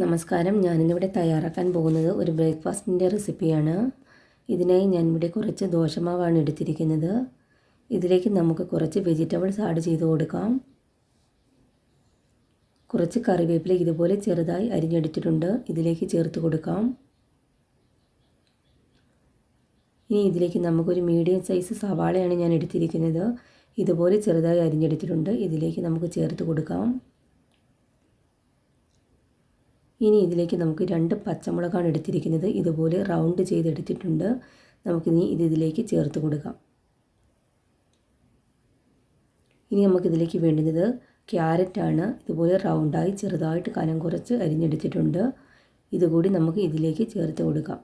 നമസ്കാരം. ഞാനിന്നിവിടെ തയ്യാറാക്കാൻ പോകുന്നത് ഒരു ബ്രേക്ക്ഫാസ്റ്റിന്റെ റെസിപ്പിയാണ്. ഇതിനായി ഞാൻ ഇവിടെ കുറച്ച് ദോശമാവാണ് എടുത്തിരിക്കുന്നത്. ഇതിലേക്ക് നമുക്ക് കുറച്ച് വെജിറ്റബിൾസ് ആഡ് ചെയ്ത് കൊടുക്കാം. കുറച്ച് കറിവേപ്പില ഇതുപോലെ ചെറുതായി അരിഞ്ഞെടുത്തിട്ടുണ്ട്. ഇതിലേക്ക് ചേർത്ത് കൊടുക്കാം. ഇനി ഇതിലേക്ക് നമുക്കൊരു മീഡിയം സൈസ് സവാളയാണ് ഞാൻ എടുത്തിരിക്കുന്നത്. ഇതുപോലെ ചെറുതായി അരിഞ്ഞെടുത്തിട്ടുണ്ട്. ഇതിലേക്ക് നമുക്ക് ചേർത്ത് കൊടുക്കാം. ഇനി ഇതിലേക്ക് നമുക്ക് രണ്ട് പച്ചമുളകാണ് എടുത്തിരിക്കുന്നത്. ഇതുപോലെ റൗണ്ട് ചെയ്തെടുത്തിട്ടുണ്ട്. നമുക്കിനി ഇത് ഇതിലേക്ക് ചേർത്ത് കൊടുക്കാം. ഇനി നമുക്കിതിലേക്ക് വേണ്ടുന്നത് ക്യാരറ്റാണ് ഇതുപോലെ റൗണ്ടായി ചെറുതായിട്ട് കനം കുറച്ച് അരിഞ്ഞെടുത്തിട്ടുണ്ട്. ഇതുകൂടി നമുക്ക് ഇതിലേക്ക് ചേർത്ത് കൊടുക്കാം.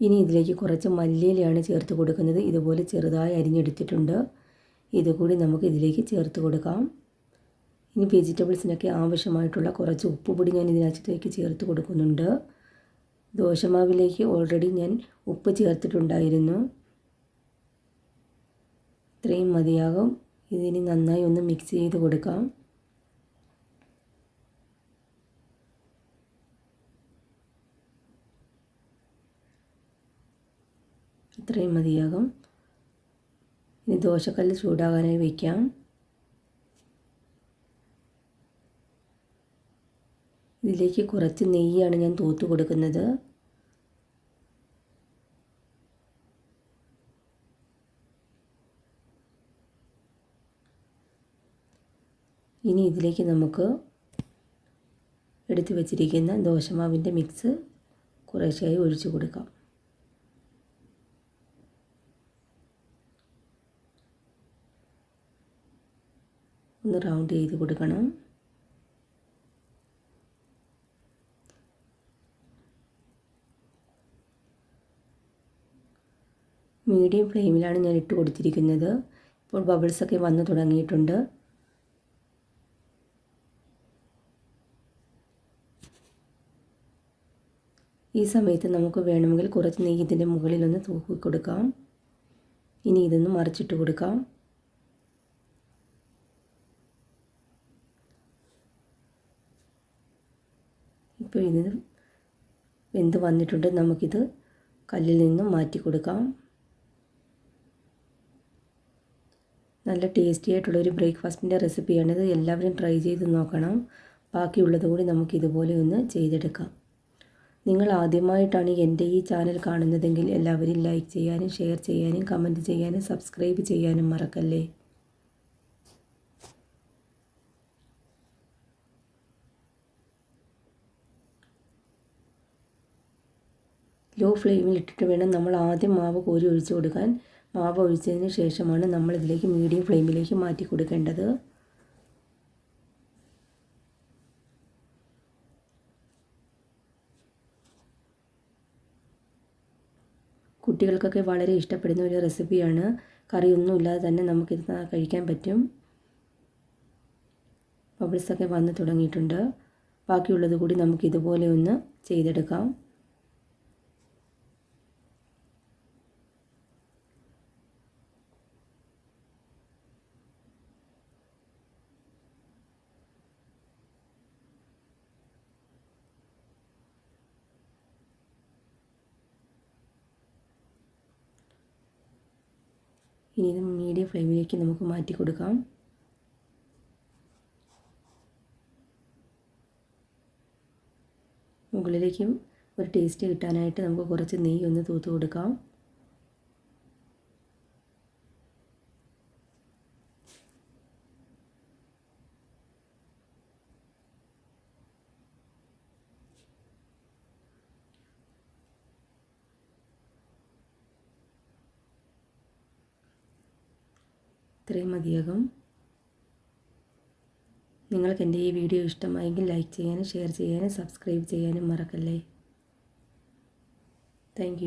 ഇനി ഇതിലേക്ക് കുറച്ച് മല്ലിയിലയാണ് ചേർത്ത് കൊടുക്കുന്നത്. ഇതുപോലെ ചെറുതായി അരിഞ്ഞെടുത്തിട്ടുണ്ട്. ഇതുകൂടി നമുക്ക് ഇതിലേക്ക് ചേർത്ത് കൊടുക്കാം. ഇനി വെജിറ്റബിൾസിനൊക്കെ ആവശ്യമായിട്ടുള്ള കുറച്ച് ഉപ്പുപൊടി ഞാൻ ഇതിനകത്തേക്ക് ചേർത്ത് കൊടുക്കുന്നുണ്ട്. ദോശമാവിലേക്ക് ഓൾറെഡി ഞാൻ ഉപ്പ് ചേർത്തിട്ടുണ്ടായിരുന്നു. ഇത്രയും മതിയാകും. ഇതിന് നന്നായി ഒന്ന് മിക്സ് ചെയ്ത് കൊടുക്കാം. ഇത്രയും മതിയാകും. ഇനി ദോശക്കല്ല് ചൂടാകാനായി വയ്ക്കാം ഇതിലേക്ക് കുറച്ച് നെയ്യാണ് ഞാൻ തൂത്ത് കൊടുക്കുന്നത്. ഇനി ഇതിലേക്ക് നമുക്ക് എടുത്തു വച്ചിരിക്കുന്ന ദോശമാവിന്റെ മിക്സ് കുറേശ്ശായി ഒഴിച്ചു കൊടുക്കാം. ഒന്ന് റൗണ്ട് ചെയ്ത് കൊടുക്കണം. മീഡിയം ഫ്ലെയിമിലാണ് ഞാൻ ഇട്ട് കൊടുത്തിരിക്കുന്നത്. ഇപ്പോൾ ബബിൾസൊക്കെ വന്നു തുടങ്ങിയിട്ടുണ്ട്. ഈ സമയത്ത് നമുക്ക് വേണമെങ്കിൽ കുറച്ച് നെയ്യ് ഇതിന്റെ മുകളിലൊന്ന് തൂക്കി കൊടുക്കാം. ഇനി ഇതൊന്ന് മറിച്ചിട്ട് കൊടുക്കാം. ഇപ്പോൾ ഇത് വെന്ത് വന്നിട്ടുണ്ട്. നമുക്കിത് കല്ലിൽ നിന്നും മാറ്റി കൊടുക്കാം. നല്ല ടേസ്റ്റി ആയിട്ടുള്ളൊരു ബ്രേക്ക്ഫാസ്റ്റിന്റെ റെസിപ്പിയാണ് ഇത്. എല്ലാവരും ട്രൈ ചെയ്ത് നോക്കണം. ബാക്കിയുള്ളത് കൂടി നമുക്ക് ഇതുപോലെ ഒന്ന് ചെയ്തെടുക്കാം. നിങ്ങൾ ആദ്യമായിട്ടാണ് എന്റെ ഈ ചാനൽ കാണുന്നതെങ്കിൽ എല്ലാവരും ലൈക്ക് ചെയ്യാനും ഷെയർ ചെയ്യാനും കമന്റ് ചെയ്യാനും സബ്സ്ക്രൈബ് ചെയ്യാനും മറക്കല്ലേ? ലോ ഫ്ലെയിമിൽ ഇട്ടിട്ട് വേണം നമ്മൾ ആദ്യം മാവ് കോരി ഒഴിച്ചു കൊടുക്കാൻ. മാവ് ഒഴിച്ചതിന് ശേഷമാണ് നമ്മൾ ഇതിലേക്ക് മീഡിയം ഫ്ലെയിമിലേക്ക് മാറ്റി കൊടുക്കേണ്ടത്. കുട്ടികൾക്കൊക്കെ വളരെ ഇഷ്ടപ്പെടുന്ന ഒരു റെസിപ്പിയാണ് കറിയൊന്നുമില്ലാതെ തന്നെ നമുക്കിത് കഴിക്കാൻ പറ്റും. ബബിൾസൊക്കെ വന്ന് തുടങ്ങിയിട്ടുണ്ട്. ബാക്കിയുള്ളത് കൂടി നമുക്ക് ഇതുപോലെ ഒന്ന് ചെയ്തെടുക്കാം. ഇനി ഇത് മീഡിയം ഫ്ലെയിമിലേക്ക് നമുക്ക് മാറ്റി കൊടുക്കാം. മുകളിലേക്കും ഒരു ടേസ്റ്റ് കിട്ടാനായിട്ട് നമുക്ക് കുറച്ച് നെയ്യ് ഒന്ന് തൂത്ത് കൊടുക്കാം. ഇത്രയും മതിയാകും. നിങ്ങൾക്ക് എന്റെ ഈ വീഡിയോ ഇഷ്ടമായെങ്കിൽ ലൈക്ക് ചെയ്യാനും ഷെയർ ചെയ്യാനും സബ്സ്ക്രൈബ് ചെയ്യാനും മറക്കല്ലേ. താങ്ക്